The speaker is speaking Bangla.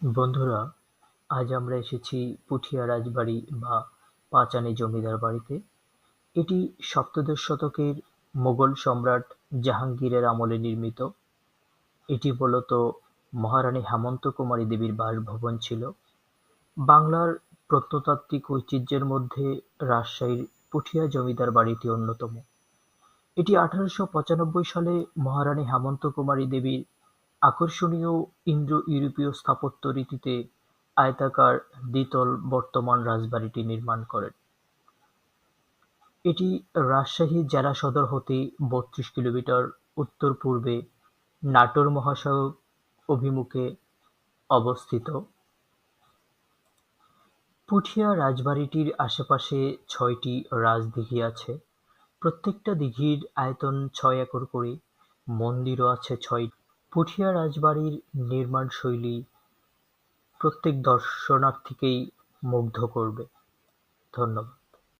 বন্ধুরা, আজ আমরা এসেছি পুঠিয়া রাজবাড়ি বা পাঁচানী জমিদার বাড়িতে। এটি সপ্তদশ শতকের মোগল সম্রাট জাহাঙ্গীরের আমলে নির্মিত। এটি মূলত মহারানী হেমন্ত কুমারী দেবীর বাসভবন ছিল। বাংলার প্রত্নতাত্ত্বিক ঐতিহ্যের মধ্যে রাজশাহীর পুঠিয়া জমিদার বাড়িটি অন্যতম। এটি আঠারোশো পঁচানব্বই সালে মহারানী হেমন্ত কুমারী দেবীর আকর্ষণীয় ইন্দো-ইউরোপীয় স্থাপত্য রীতিতে আয়তাকার দ্বিতল বর্তমান রাজবাড়িটি নির্মাণ করেন। এটি রাজশাহী জেলা সদর হতে বত্রিশ কিলোমিটার উত্তর-পূর্বে নাটোর মহাসড়ক অভিমুখে অবস্থিত। পুঠিয়া রাজবাড়িটির আশেপাশে ছয়টি রাজদিঘি আছে। প্রত্যেকটা দিঘির আয়তন ছয় একর করে। মন্দিরও আছে ছয়টি। পুঠিয়া রাজবাড়ির নির্মাণশৈলী প্রত্যেক দর্শনার্থীকেই মুগ্ধ করবে। ধন্যবাদ।